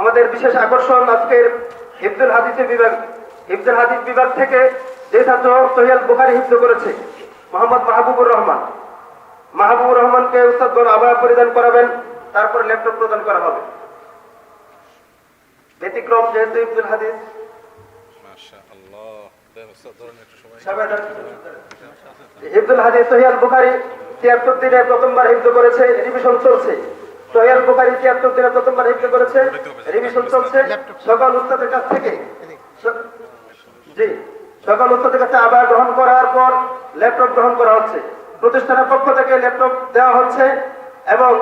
আমাদের বিশেষ আকর্ষণ আজকের হিফজুল হাদিসের বিভাগ হিফজুল হাদিস বিভাগ থেকে যে ছাত্র সোহেল বুখারি হিফজ করেছে মোহাম্মদ মাহবুবুর রহমান। মাহবুবুর রহমানকে উস্তাদগণ আবহাওয়া পরিধান করাবেন তারপর ল্যাপটপ প্রদান করা হবে। ব্যতিক্রম যেহেতু হিফজুল হাদিস। হিফজুল হাদিস সোহেল বুখারি তিয়াত্তর দিনে প্রথমবার হিফজ করেছে রিভিশন চলছে। সোহেল বুখারি তিয়াত্তর দিনে প্রথমবার হিফজ করেছে। রিভিশন চলছে। সকাল উস্তাদের কাছ থেকে জি সকাল উস্তাদের কাছে আবার গ্রহণ করার পর ল্যাপটপ গ্রহণ করা হচ্ছে। প্রতিষ্ঠানের পক্ষ থেকে ল্যাপটপ দেওয়া হচ্ছে এবং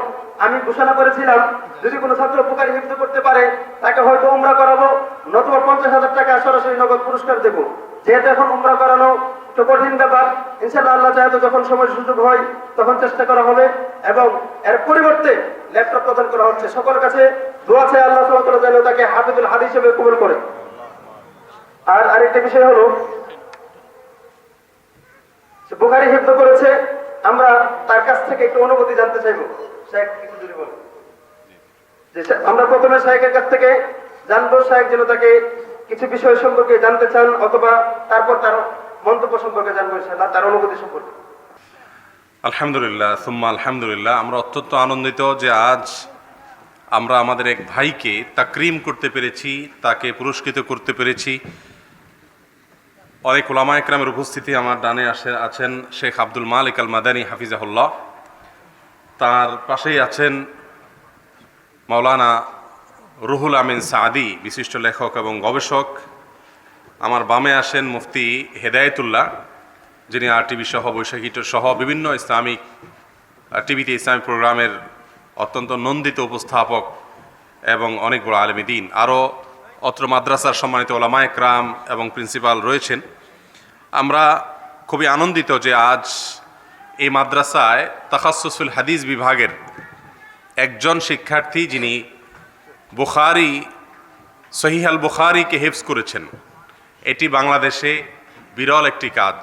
আমি ঘোষণা করেছিলাম যদি কোনো ছাত্র উপকারী হিফজ করতে পারে তাকে হয়তো উমরা করাবো। নতুবা পঞ্চাশ হাজার টাকা সরাসরি নগদ পুরস্কার দেবো। যেহেতু এখন উমরা করানো একটু কঠিন ব্যাপার। ইনশাল্লাহ আল্লাহ চাহে যখন সময় সুযোগ হয়, তখন চেষ্টা করা হবে এবং এর পরিবর্তে ল্যাপটপ প্রদান করা হচ্ছে। সকলের কাছে দোয়া চাই আল্লাহ সুবহানাহু যেন তাকে হাফিজুল হাদিস হিসেবে কবুল করে। আর আরেকটা বিষয় হলো, বুখারি হিফজ করেছে, আমরা তার কাছ থেকে একটু অনুভূতি জানতে চাইব। আমরা প্রথমে শাহেকের কাছ থেকে জানব শাহেক যেন তাকে কিছু বিষয় সম্পর্কে জানতে চান অথবা তারপর তার মন্তব্য সম্পর্কে জানব ইনশাআল্লাহ, তার অনুভূতি সম্পর্কে। আলহামদুলিল্লাহ সুম্মা আলহামদুলিল্লাহ আমরা অত্যন্ত আনন্দিত যে আজ আমরা আমাদের এক ভাইকে তাকরিম করতে পেরেছি তাকে পুরস্কৃত করতে পেরেছি। অনেক ওলামা একরামের উপস্থিতি আমার ডানে আসে আছেন শেখ আব্দুল মালিক আল মাদানী হাফিজাহুল্লাহ। তার পাশেই আছেন মাওলানা রুহুল আমিন সাদি বিশিষ্ট লেখক এবং গবেষক। আমার বামে আসেন মুফতি হেদায়েতুল্লাহ, যিনি আর টিভি সহ, বৈশাখী সহ বিভিন্ন ইসলামিক টিভিতে ইসলামিক প্রোগ্রামের অত্যন্ত নন্দিত উপস্থাপক এবং অনেক বড় আলমী দিন। আরও অত্র মাদ্রাসার সম্মানিত ওলামা একরাম এবং প্রিন্সিপাল রয়েছেন। আমরা খুবই আনন্দিত যে আজ এই মাদ্রাসায় তাকাসুল হাদিস বিভাগের একজন শিক্ষার্থী যিনি বুখারি সহিহাল বুখারিকে হেফজ করেছেন। এটি বাংলাদেশে বিরল একটি কাজ।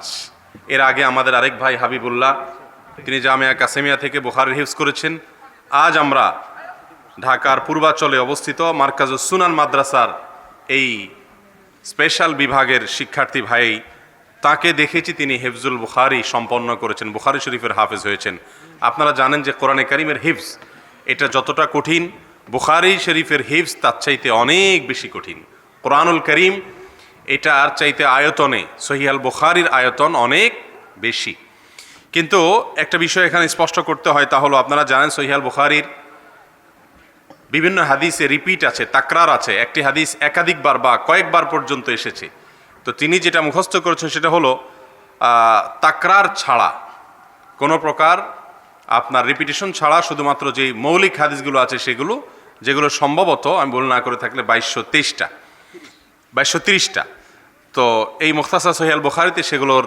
এর আগে আমাদের আরেক ভাই হাবিবুল্লাহ, তিনি জামিয়া কাসেমিয়া থেকে বুখারি হিফজ করেছেন। আজ আমরা ঢাকার পূর্বাচলে অবস্থিত মার্কাজুস সুনান মাদ্রাসার এই স্পেশাল বিভাগের শিক্ষার্থী ভাই, তাকে দেখেছি তিনি হেফজুল বুখারি সম্পন্ন করেছেন, বুখারি শরীফের হাফেজ হয়েছেন। আপনারা জানেন যে কোরআনে কারিমের হিফজ, এটা যতটা কঠিন, বুখারি শরীফের হিফজ তার চাইতে অনেক বেশি কঠিন। কোরআনুল করিম এটার চাইতে আয়তনে সহিয়াল বুখারির আয়তন অনেক বেশি। কিন্তু একটা বিষয় এখানে স্পষ্ট করতে হয়, তা হলো আপনারা জানেন সহিয়াল বুখারির বিভিন্ন হাদিসে রিপিট আছে, তাকরার আছে। একটি হাদিস একাধিকবার বা কয়েকবার পর্যন্ত এসেছে। তো তিনি যেটা মুখস্থ করেছেন সেটা হলো তাকরার ছাড়া কোনো প্রকার আপনার রিপিটেশন ছাড়া শুধুমাত্র যে মৌলিক হাদিসগুলো আছে সেগুলো, যেগুলো সম্ভবত, আমি বল না করে থাকলে, বাইশশো তেইশটা। বাইশশো তিরিশটা। তো এই মুখতাসা সহিয়াল বুখারিতে সেগুলোর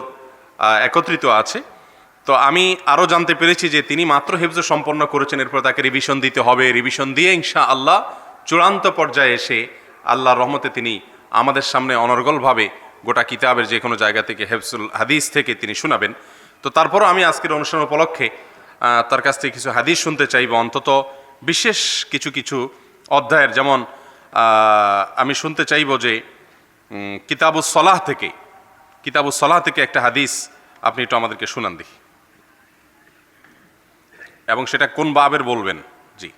একত্রিত আছে। তো আমি আরও জানতে পেরেছি যে তিনি মাত্র হেফজ সম্পন্ন করেছেন, এরপর তাকে রিভিশন দিতে হবে। রিভিশন দিয়ে ইনশা আল্লাহ চূড়ান্ত পর্যায়ে এসে আল্লাহর রহমতে তিনি আমাদের সামনে অনর্গলভাবে গোটা কিতাবের যে কোনো জায়গা থেকে হেফসুল হাদিস থেকে তিনি শোনাবেন। তো তারপরও আমি আজকের অনুষ্ঠান উপলক্ষে তার কাছ থেকে কিছু হাদিস শুনতে চাইব। অন্তত বিশেষ কিছু কিছু অধ্যায়ের যেমন আমি শুনতে চাইব যে উম, কিতাবুস সলাহ থেকে কিতাবু সলাহ থেকে একটা হাদিস আপনি একটু আমাদেরকে শুনান দেখি। এবং সেটা কোন বাবের বলবেন? জি।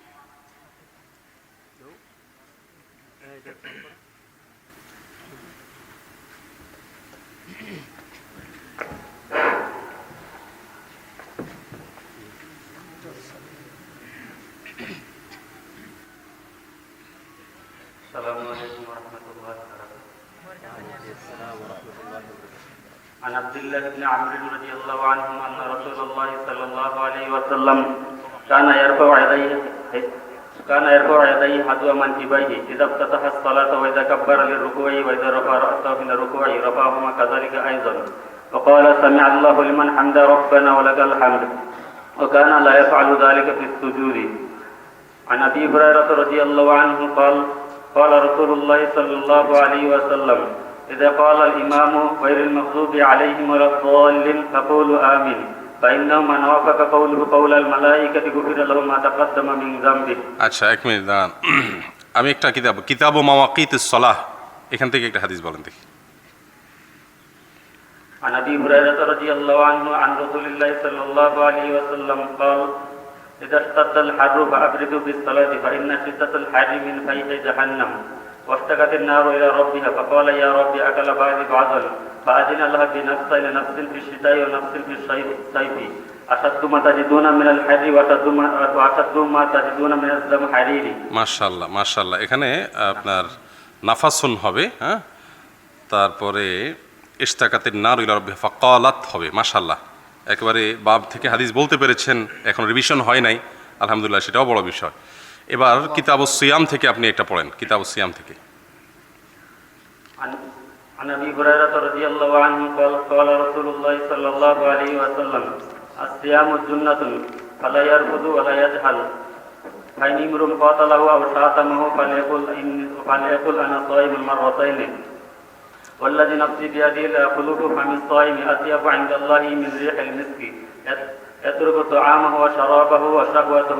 عن عبد الله بن عمرو رضي الله عنهم أن رسول الله صلى الله عليه وسلم كان يرفع يديه كان يرفع يديه حذو منكبيه إذا افتتح الصلاة وإذا كبر للركوع وإذا رفع رأسه من الركوع رفعهما كذلك أيضا. وقال سمع الله لمن حمد ربنا ولك الحمد. وكان لا يفعل ذلك في السجود. عن أبي هريرة رضي الله عنه قال قال رسول الله صلى الله عليه وسلم اذا قال الامام غير المغضوب عليهم ولا الضالين فقولوا امين فانه من وافق قوله قول الملائكه غفر له ما تقدم من ذنبه আচ্ছা এক মিনিট দাঁড়ান আমি একটা কিতাব কিতাব ও মাওয়াকিত সলাহ এখান থেকে একটা হাদিস বলেন দেখি عن ابي هريره رضي الله عنه عن رسول الله صلى الله عليه وسلم قال اذا اشتد الحر فابردوا بالصلاه فان شده الحر من فيح جهنم واشتكت النار الى ربها فقال يا رب اكل بعضي بعضا فاذن لها بنفسين نفس في الشتاء ونفس في الصيف اشد ما تجدون من الحر واشد ما واشد ما تجدون من الزمهرير মাশাল্লাহ মাশাল্লাহ এখানে আপনার নাফাসুন হবে হ্যাঁ তারপরে ইস্তাকাতের নার রব্বে ফাকালাত হবে মাশাল্লাহ একেবারে বাব থেকে হাদিস বলতে পেরেছেন এখন রিভিশন হয় নাই আলহামদুলিল্লাহ সেটাও বড় বিষয় এবার কিতাব সিয়াম থেকে আপনি এটা পড়েন কিতাব সিয়াম থেকে عن عن ابي هريره رضي الله عنه قال قال رسول الله صلى الله عليه وسلم الصيام جنة فلا يرفض ولا يجهل فإن امرؤ قاتله أو شاتمه فليقل إن فليقل أنا صائم مرتين والذي نفسي بيده لا خلوق فم الصائم أطيب عند الله من ريح المسك يت- يترك طعامه وشرابه وشهوته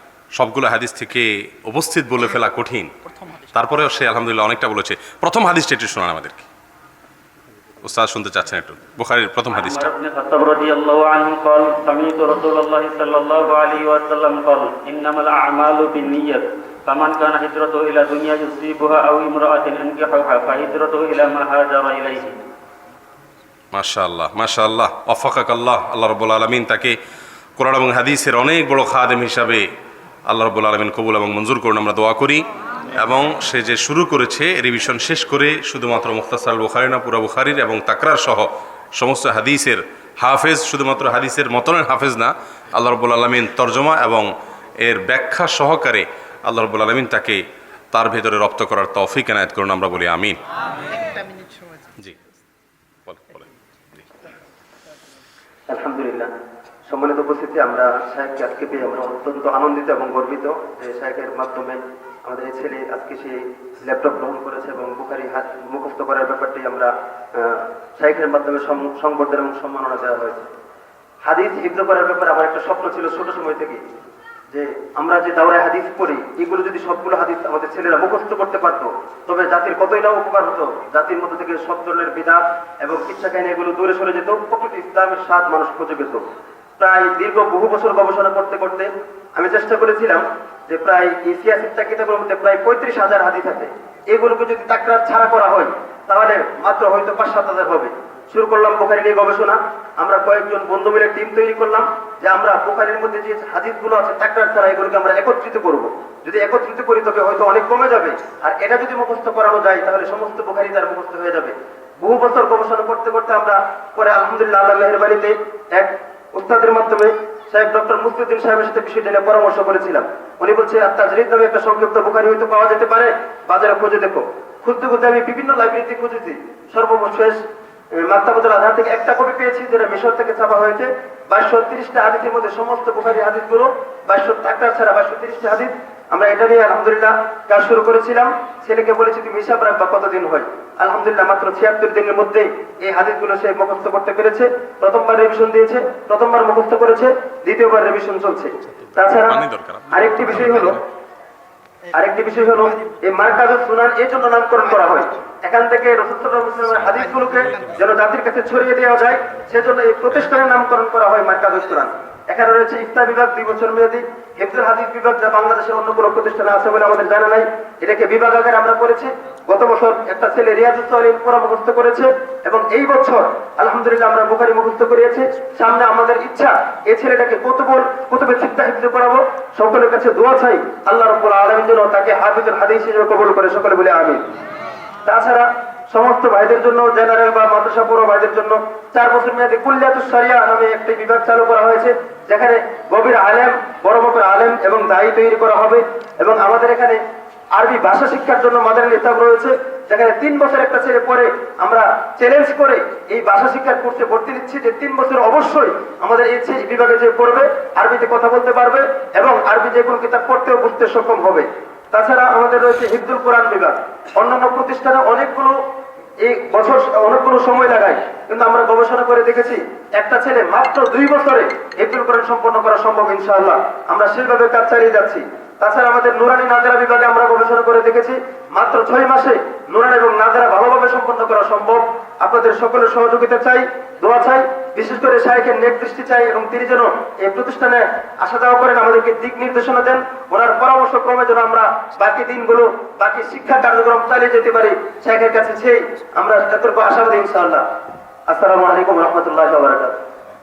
সবগুলো হাদিস থেকে উপস্থিত বলে ফেলা কঠিন তারপরেও সে আলহামদুলিল্লাহ অনেকটা বলেছে প্রথম হাদিসটা একটু শোনান আমাদেরকে ওস্তাদ শুনতে চাচ্ছেন একটু বুখারির প্রথম হাদিসটা عمر بن الخطاب رضي الله عنه قال سمعت رسول الله صلى الله عليه وسلم قال انما الاعمال بالنية فمن كان هجرته الى دنيا يصيبها او امراه ينكحها فهجرته الى ما هاجر اليه মাশাআল্লাহ মাশাআল্লাহ অফাকাক আল্লাহ আল্লাহ রব্বুল আলমিন তাকে কোরআন এবং হাদিসের অনেক বড় খাদেম হিসাবে আল্লাহ রব্বুল আলমিন কবুল এবং মঞ্জুর করুন আমরা দোয়া করি। এবং সে যে শুরু করেছে রিভিশন শেষ করে শুধুমাত্র মুখতাসার বুখারি না পুরা বুখারির এবং তাকরার সহ সমস্ত হাদিসের হাফেজ শুধুমাত্র হাদিসের মতনের হাফেজ না আল্লাহ রব্বুল আলমিন তর্জমা এবং এর ব্যাখ্যা সহকারে আল্লাহ রব্বুল আলমিন তাকে তার ভেতরে রপ্ত করার তৌফিক এনায়ত করুন আমরা বলি আমিন। জি আলহামদুলিল্লাহ। সম্মানিত উপস্থিতি, আমরা শাহেককে আজকে পেয়ে আমরা অত্যন্ত আনন্দিত এবং গর্বিত যে শাহেকের মাধ্যমে আমাদের এই ছেলে আজকে সে ল্যাপটপ গ্রহণ করেছে এবং বুখারি হাত মুখস্থ করার ব্যাপারটি আমরা শাহেকের মাধ্যমে সংবর্ধনা এবং সম্মাননা দেওয়া হয়েছে। হাদিস হিফজ করার ব্যাপারে আমার একটা স্বপ্ন ছিল ছোট সময় থেকে যে আমরা যে দাওরায় হাদিস পড়ি, এগুলো যদি সবগুলো হাদিস আমাদের ছেলেরা মুখস্থ করতে পারতো, তবে জাতির কতই না উপকার হতো, জাতির মধ্যে থেকে সব ধরনের বিধান এবং ইচ্ছা কাহিনী এগুলো দূরে সরে যেত, প্রকৃত ইসলামের স্বাদ মানুষ খুঁজে পেত। প্রায় দীর্ঘ বহু বছর গবেষণা করতে করতে আমি চেষ্টা করেছিলাম যে প্রায় এশিয়া শিক্ষা কিতাবের মধ্যে প্রায় পঁয়ত্রিশ হাজার হাদিস আছে। এগুলোকে যদি তাকরার ছাড়া করা হয়, তাহলে মাত্র হয়তো পাঁচ সাত হাজার হবে। শুরু করলাম বোখারি নিয়ে গবেষণা। আমরা কয়েকজন বন্ধু মিলে টিম তৈরি করলাম যে আমরা বোখারির মধ্যে যে হাদিসগুলো আছে টাকরার ছাড়া এগুলোকে আমরা একত্রিত করব। যদি একত্রিত করি, তবে হয়তো অনেক কমে যাবে। আর এটা যদি মুখস্থ করানো যায়, তাহলে সমস্ত বোখারি তার মুখস্থ হয়ে যাবে। বহু বছর গবেষণা করতে করতে আমরা পরে আলহামদুলিল্লাহ আল্লাহ মেহরবানিতে এক উস্তাদের মাধ্যমে সাহেব ডক্টর মুস্তুদ্দিন সাহেবের সাথে বিষয়টা নিয়ে পরামর্শ করেছিলাম। উনি বলছে আর জরিদ নামে একটা সংক্ষিপ্ত বোকারি হয়তো পাওয়া যেতে পারে। বাজারে খুঁজে দেখো। খুঁজতে খুঁজতে আমি বিভিন্ন লাইব্রেরিতে খুঁজেছি। সর্বশেষ মাত্রাবতের আধার থেকে একটা কপি পেয়েছি যেটা মিশর থেকে ছাপা হয়েছে। বাইশশো তিরিশটা হাদিসের মধ্যে সমস্ত বুখারি হাদিসগুলো বাইশশো টাকা ছাড়া বাইশশো তিরিশটা হাদিস আমরা এটা নিয়ে আলহামদুলিল্লাহ কাজ শুরু করেছিলাম। ছেলেকে বলেছি তুমি হিসাব রাখবা কতদিন হয়? আলহামদুলিল্লাহ মাত্র ছিয়াত্তর দিনের মধ্যে এই হাদিসগুলো সে মুখস্থ করতে পেরেছে। প্রথমবার রিভিশন দিয়েছে প্রথমবার মুখস্থ করেছে দ্বিতীয়বার রিভিশন চলছে। তাছাড়া আরেকটি বিষয় হলো আরেকটি বিষয় হলো এই মার্কাজ সুনান এই জন্য নামকরণ করা হয়। এখান থেকে রসুলের হাদিসগুলোকে যেন জাতির কাছে ছড়িয়ে দেওয়া যায় সেজন্য এই প্রতিষ্ঠানের নামকরণ করা হয় মার্কাজ সুনান। এখানে রয়েছে ইফতা বিভাগ দুই বছর মেয়াদী। হেফজুল হাদিস বিভাগ যা বাংলাদেশের অন্য কোনো প্রতিষ্ঠানে আছে বলে আমাদের জানা নাই, এটাকে বিভাগ আকারে আমরা করেছি গত বছর একটা ছেলে রিয়াজুল সালিম পুরা মুখস্থ করেছে এবং এই বছর আলহামদুলিল্লাহ আমরা বুখারি মুখস্থ করিয়েছি। সামনে আমাদের ইচ্ছা এই ছেলেটাকে কতবল কুতুবে চিন্তা হিফজ করাবো সকলের কাছে দোয়া চাই আল্লাহ রব্বুল আলমীর জন্য তাকে হাফিজুল হাদিস হিসেবে কবুল করে, সকলে বলে আমিন। তাছাড়া সমস্ত ভাইদের জন্য জেনারেল বা মাদ্রাসা পড়ো ভাইদের জন্য চার বছর মেয়াদী কুল্লিয়াতুস সারিয়া নামে একটি বিভাগ চালু করা হয়েছে, যেখানে গভীর আলেম, বড় মাপের আলেম এবং দায়ী তৈরি করা হবে এবং আমাদের এখানে আরবি ভাষা শিক্ষার জন্য মাদানী নিতাব রয়েছে, যেখানে তিন বছর একটা ছেলে পরে আমরা চ্যালেঞ্জ করে এই ভাষা শিক্ষার কোর্সে ভর্তি দিচ্ছি যে তিন বছর অবশ্যই আমাদের এই বিভাগে যে পড়বে, আরবিতে কথা বলতে পারবে এবং আরবি যে কোনো কিতাব পড়তেও বুঝতে সক্ষম হবে। তাছাড়া আমাদের রয়েছে হিফজুল কোরআন বিভাগ। অন্যান্য প্রতিষ্ঠানে অনেকগুলো এই বছর অনেকগুলো সময় লাগায়। কিন্তু আমরা গবেষণা করে দেখেছি, একটা ছেলে মাত্র দুই বছরে হিফজুল কোরআন সম্পন্ন করা সম্ভব, ইনশাআল্লাহ। আমরা সেইভাবে কাজ চালিয়ে যাচ্ছি। তাছাড়া আমাদের নুরানি নাজারা বিভাগে আমরা গবেষণা করে দেখেছি, মাত্র ছয় মাসে নুরান এবং নাজারা ভালোভাবে সম্পন্ন করা সম্ভব। আপনাদের সকলের সহযোগিতা চাই, দোয়া চাই। বিশেষ করে শাহেখের দৃষ্টি চাই এবং তিনি যেন এই প্রতিষ্ঠানে আসা যাওয়া করেন, আমাদেরকে দিক নির্দেশনা দেন। ওনার পরামর্শ ক্রমে যেন আমরা বাকি দিনগুলো, বাকি শিক্ষা কার্যক্রম চালিয়ে যেতে পারি। সাহেবের কাছে সেই আমরা এতটুকু আশাবাদী ইনশাআল্লাহ। আসসালামু আলাইকুম রহমতুল্লাহ